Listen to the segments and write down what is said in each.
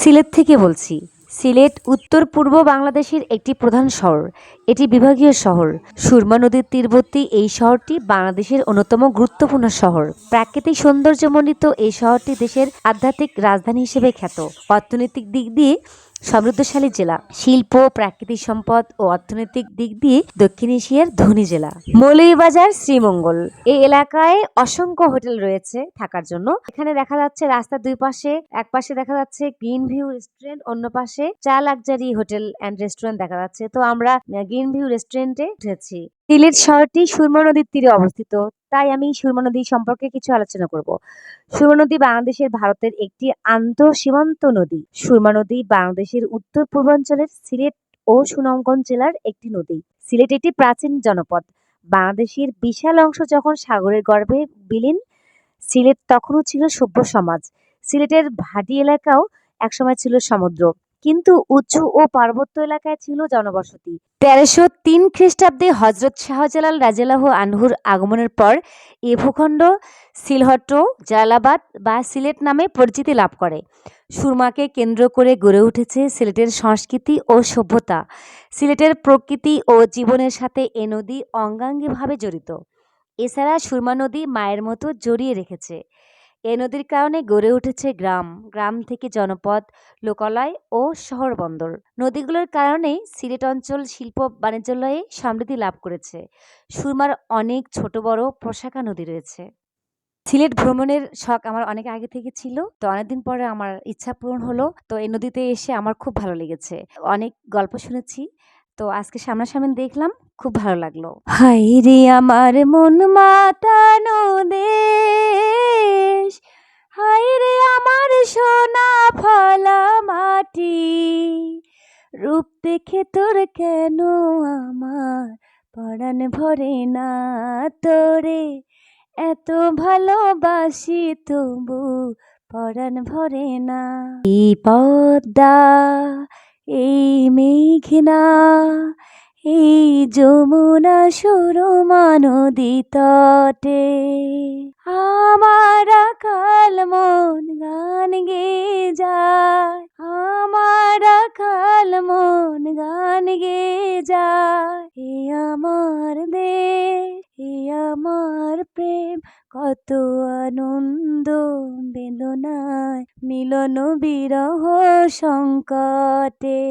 সিলেট থেকে বলছি। সিলেট উত্তর পূর্ব বাংলাদেশের একটি প্রধান শহর। এটি বিভাগীয় শহর। সুরমা নদীর তীরবর্তী এই শহরটি বাংলাদেশের অন্যতম গুরুত্বপূর্ণ শহর। প্রাকৃতিক সৌন্দর্যমণ্ডিত এই শহরটি দেশের আধ্যাত্মিক রাজধানী হিসেবে খ্যাত। অর্থনৈতিক দিক দিয়ে সমৃদ্ধশালী জেলা, শিল্প, প্রাকৃতিক সম্পদ ও অর্থনৈতিক দিক দিয়ে দক্ষিণ এশিয়ার ধনী জেলা। মৌলভীবাজার, শ্রীমঙ্গল। এই এলাকায় অসংখ্য হোটেল রয়েছে থাকার জন্য। এখানে দেখা যাচ্ছে রাস্তার দুই পাশে, এক পাশে দেখা যাচ্ছে গ্রিন ভিউ রেস্টুরেন্ট, অন্য পাশে চা লাক্সারি হোটেল অ্যান্ড রেস্টুরেন্ট দেখা যাচ্ছে। তো আমরা গ্রিন ভিউ রেস্টুরেন্টে উঠেছি। সিলেট শহরটি সুরমা নদীর তীরে অবস্থিত। তাই আমি সুরমা নদী সম্পর্কে কিছু আলোচনা করব। সুরমা নদী বাংলাদেশের ভারতের একটি আন্তঃ সীমান্ত নদী। সুরমা নদী বাংলাদেশের উত্তর পূর্বাঞ্চলের সিলেট ও সুনামগঞ্জ জেলার একটি নদী। সিলেট একটি প্রাচীন জনপদ। বাংলাদেশের বিশাল অংশ যখন সাগরের গর্ভে বিলীন, সিলেট তখনও ছিল সভ্য সমাজ। সিলেটের ভাটি এলাকাও একসময় ছিল সমুদ্র। কিন্তু উঁচু ও পার্বত্য এলাকায় ছিল জনবসতি। তেরোশো তিন খ্রিস্টাব্দে হজরত শাহজালাল রাজিয়াল্লাহ আনহুর আগমনের পর এ ভূখণ্ড সিলহট্ট, জালালাবাদ বা সিলেট নামে পরিচিতি লাভ করে। সুরমাকে কেন্দ্র করে গড়ে উঠেছে সিলেটের সংস্কৃতি ও সভ্যতা। সিলেটের প্রকৃতি ও জীবনের সাথে এ নদী অঙ্গাঙ্গিভাবে জড়িত। এছাড়া সুরমা নদী মায়ের মতো জড়িয়ে রেখেছে। এ নদীর কারণে গড়ে উঠেছে গ্রাম গ্রাম থেকে জনপদ, লোকালয় ও শহর বন্দর। নদীগুলোর কারণেই সিলেট অঞ্চল শিল্প বাণিজ্যালয়ে সমৃদ্ধি লাভ করেছে। সুরমার অনেক ছোট, বড় প্রশাখা নদী রয়েছে। সিলেট ভ্রমণের শখ আমার অনেক আগে থেকে ছিল। তো অনেকদিন পরে আমার ইচ্ছা পূরণ হলো। তো এই নদীতে এসে আমার খুব ভালো লেগেছে। অনেক গল্প শুনেছি। তো আজকে সামনাসামনি দেখলাম, খুব ভালো লাগল। হাই রে আমার মন মাতানো দেশ। মাটি রূপ দেখে তোর কেন আমার পরাণ ভরে না তোরে? এত ভালোবাসি তবু পরাণ ভরে না। এই পদ্মা, এই মেঘনা, এই যমুনা সুরমা নদী তটে। আমার কাল মন গান গে যায় কাল মন গান গে যা এ আমার দে এ আমার প্রেম কত আনন্দ বেদনায় মিলন বিরহ সংকটে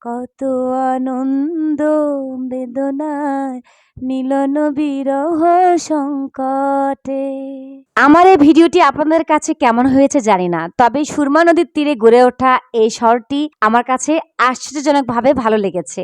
কত আনন্দ বেদনায় মিলন বিরহ সংকটে। আমার এই ভিডিওটি আপনাদের কাছে কেমন হয়েছে জানি না, তবে সুরমা নদীর তীরে গড়ে ওঠা এই শহরটি আমার কাছে আশ্চর্যজনকভাবে ভালো লেগেছে।